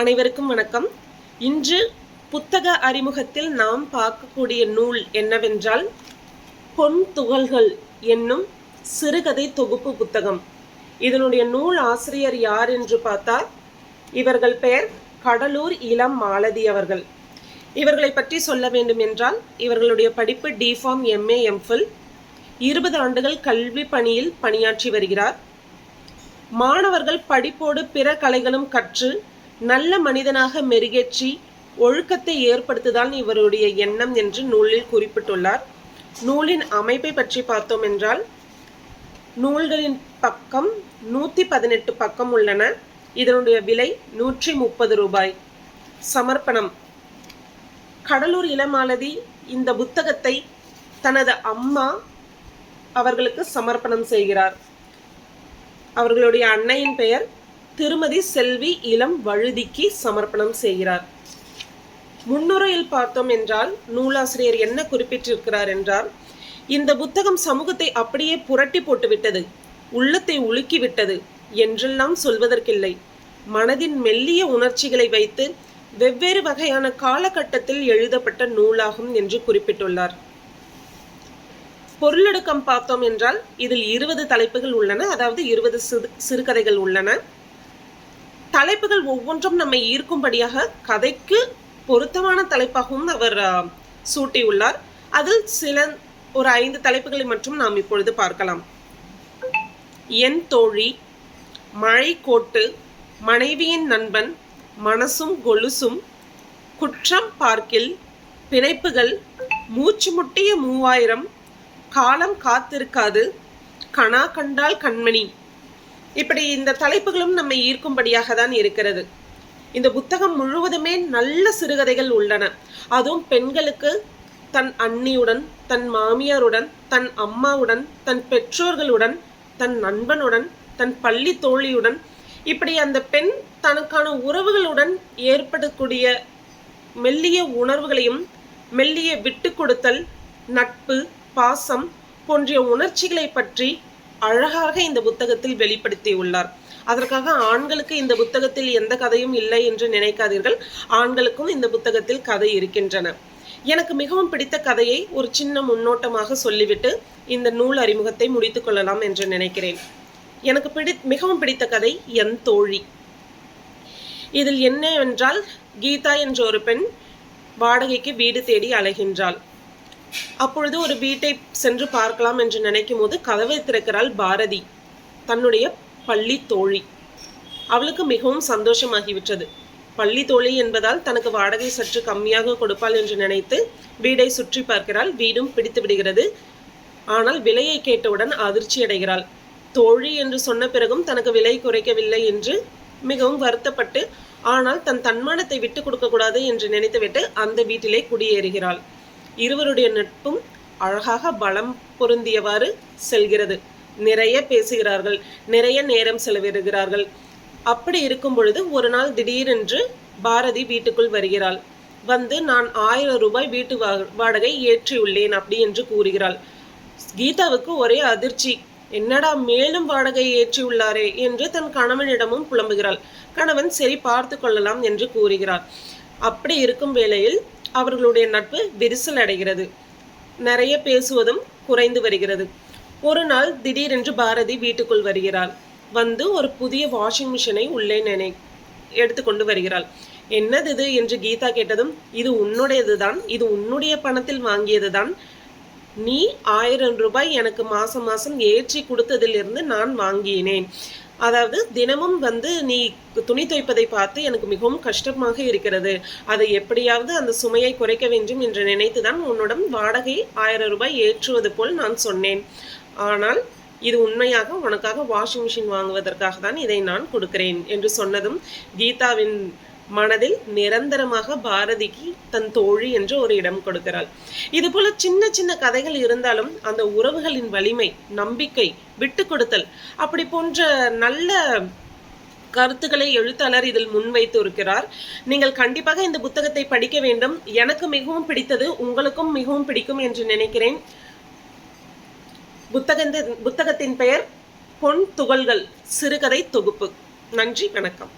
அனைவருக்கும் வணக்கம். இன்று புத்தக அறிமுகத்தில் நாம் பார்க்கக்கூடிய நூல் என்னவென்றால் பொன் துகள்கள் என்னும் சிறுகதை தொகுப்பு புத்தகம். இதனுடைய நூல் ஆசிரியர் யார் என்று பார்த்தால் இவர்கள் பெயர் கடலூர் இளம் மாலதி அவர்கள். இவர்களை பற்றி சொல்ல வேண்டும் என்றால் இவர்களுடைய படிப்பு டிஃபார்ம் எம்ஏ எம்ஃபில் இருபது ஆண்டுகள் கல்வி பணியில் பணியாற்றி வருகிறார். மாணவர்கள் படிப்போடு பிற கலைகளும் கற்று நல்ல மனிதனாக மெருகேற்றி ஒழுக்கத்தை ஏற்படுத்துதான் இவருடைய எண்ணம் என்று நூலில் குறிப்பிட்டுள்ளார். நூலின் அமைப்பை பற்றி பார்த்தோம் என்றால் நூல்களின் பக்கம் நூற்றி பதினெட்டு பக்கம் உள்ளன. இதனுடைய விலை நூற்றி முப்பது ரூபாய். சமர்ப்பணம். கடலூர் இளமாலதி இந்த புத்தகத்தை தனது அம்மா அவர்களுக்கு சமர்ப்பணம் செய்கிறார். அவர்களுடைய அன்னையின் பெயர் திருமதி செல்வி இளம் வழுதிக்கு சமர்ப்பணம் செய்கிறார். முன்னுரையில் பார்த்தோம் என்றால் நூலாசிரியர் என்ன குறிப்பிட்டிருக்கிறார் என்றால் இந்த புத்தகம் சமூகத்தை அப்படியே புரட்டி போட்டுவிட்டது உள்ளத்தை உலுக்கிவிட்டது என்றெல்லாம் சொல்வதற்கில்லை. மனதின் மெல்லிய உணர்ச்சிகளை வைத்து வெவ்வேறு வகையான காலகட்டத்தில் எழுதப்பட்ட நூலாகும் என்று குறிப்பிட்டுள்ளார். பொருளடக்கம் பார்த்தோம் என்றால் இதில் இருபது தலைப்புகள் உள்ளன அதாவது இருபது சிறு சிறுகதைகள் உள்ளன. தலைப்புகள் ஒவ்வொன்றும் நம்மை ஈர்க்கும்படியாக கதைக்கு பொருத்தமான தலைப்பாகவும் அவர் சூட்டியுள்ளார். அதில் சில ஒரு ஐந்து தலைப்புகளை மட்டும் நாம் இப்பொழுது பார்க்கலாம். என் தோழி மழை கோட்டு மனைவியின் நண்பன் மனசும் கொலுசும் குற்றம் பார்க்கில் பிணைப்புகள் மூச்சு முட்டிய மூவாயிரம் காலம் காத்திருக்காது கணா கண்டால் கண்மணி. இப்படி இந்த தலைப்புகளும் நம்மை ஈர்க்கும்படியாக தான் இருக்கிறது. இந்த புத்தகம் முழுவதுமே நல்ல சிறுகதைகள் உள்ளன. அதுவும் பெண்களுக்கு தன் அண்ணியுடன் தன் மாமியாருடன் தன் அம்மாவுடன் தன் பெற்றோர்களுடன் தன் நண்பனுடன் தன் பள்ளி தோழியுடன் இப்படி அந்த பெண் தனக்கான உறவுகளுடன் ஏற்படக்கூடிய மெல்லிய உணர்வுகளையும் மெல்லிய விட்டு கொடுத்தல் நட்பு பாசம் போன்ற உணர்ச்சிகளை பற்றி அழகாக இந்த புத்தகத்தில் வெளிப்படுத்தியுள்ளார். அதற்காக ஆண்களுக்கு இந்த புத்தகத்தில் எந்த கதையும் இல்லை என்று நினைக்காதீர்கள். ஆண்களுக்கும் இந்த புத்தகத்தில் கதை இருக்கின்றன. எனக்கு மிகவும் பிடித்த கதையை ஒரு சின்ன முன்னோட்டமாக சொல்லிவிட்டு இந்த நூல் அறிமுகத்தை முடித்து கொள்ளலாம் என்று நினைக்கிறேன். எனக்கு பிடி மிகவும் பிடித்த கதை என் தோழி. இதில் என்ன என்றால் கீதா என்ற ஒரு பெண் வாடகைக்கு வீடு தேடி அலைகின்றாள். அப்பொழுது ஒரு வீட்டை சென்று பார்க்கலாம் என்று நினைக்கும் போது கதவை திறக்கிறாள் பாரதி தன்னுடைய பள்ளி தோழி. அவளுக்கு மிகவும் சந்தோஷமாகிவிட்டது. பள்ளி தோழி என்பதால் தனக்கு வாடகை சற்று கம்மியாக கொடுப்பாள் என்று நினைத்து வீடை சுற்றி பார்க்கிறாள். வீடும் பிடித்து விடுகிறது. ஆனால் விலையை கேட்டவுடன் அதிர்ச்சி அடைகிறாள். தோழி என்று சொன்ன பிறகும் தனக்கு விலை குறைக்கவில்லை என்று மிகவும் வருத்தப்பட்டு ஆனால் தன் தன்மானத்தை விட்டு கொடுக்க கூடாது என்று நினைத்துவிட்டு அந்த வீட்டிலே குடியேறுகிறாள். இருவருடைய நட்பும் அழகாக பலம் பொருந்தியவாறு செல்கிறது. நிறைய பேசுகிறார்கள் நிறைய நேரம் செலவிடுகிறார்கள். அப்படி இருக்கும் பொழுது ஒரு நாள் திடீரென்று பாரதி வீட்டுக்குள் வருகிறாள். வந்து நான் ஆயிரம் ரூபாய் வீட்டு வாடகை ஏற்றியுள்ளேன் அப்படி என்று கூறுகிறாள். கீதாவுக்கு ஒரே அதிர்ச்சி. என்னடா மேலும் வாடகை ஏற்றியுள்ளாரே என்று தன் கணவனிடமும் புலம்புகிறாள். கணவன் சரி பார்த்து கொள்ளலாம் என்று கூறுகிறார் அப்படி இருக்கும் வேளையில் அவர்களுடைய நட்பு விரிசல் அடைகிறது. நிறைய பேசுவதும் குறைந்து வருகிறது. ஒரு நாள் திடீரென்று பாரதி வீட்டுக்குள் வருகிறாள். வந்து ஒரு புதிய வாஷிங் மிஷினை உள்ளே நினை எடுத்துக்கொண்டு வருகிறாள். என்னது இது? என்று கீதா கேட்டதும் இது உன்னுடையது தான் இது உன்னுடைய பணத்தில் வாங்கியது தான் நீ ஆயிரம் ரூபாய் எனக்கு மாசம் மாசம் ஏற்றி கொடுத்ததிலிருந்து நான் வாங்கினேன். அதாவது தினமும் வந்து நீ துணி துவைப்பதை பார்த்து எனக்கு மிகவும் கஷ்டமாக இருக்கிறது. அதை எப்படியாவது அந்த சுமையை குறைக்க வேண்டும் என்று நினைத்துதான் உன்னுடன் வாடகை ஆயிரம் ரூபாய் ஏற்றுவது போல் நான் சொன்னேன். ஆனால் இது உண்மையாக உனக்காக வாஷிங் மிஷின் வாங்குவதற்காக தான் இதை நான் கொடுக்கிறேன் என்று சொன்னதும் கீதாவின் மனதில் நிரந்தரமாக பாரதிக்கு தன் தோழி என்று ஒரு இடம் கொடுக்கிறாள். இது போல சின்ன சின்ன கதைகள் இருந்தாலும் அந்த உறவுகளின் வலிமை நம்பிக்கை விட்டு கொடுத்தல் அப்படி போன்ற நல்ல கருத்துக்களை எழுத்தாளர் இதில் முன்வைத்து இருக்கிறார் நீங்கள் கண்டிப்பாக இந்த புத்தகத்தை படிக்க வேண்டும். எனக்கு மிகவும் பிடித்தது உங்களுக்கும் மிகவும் பிடிக்கும் என்று நினைக்கிறேன். புத்தகத்தின் புத்தகத்தின் பெயர் பொன் துகள்கள் சிறுகதை தொகுப்பு. நன்றி வணக்கம்.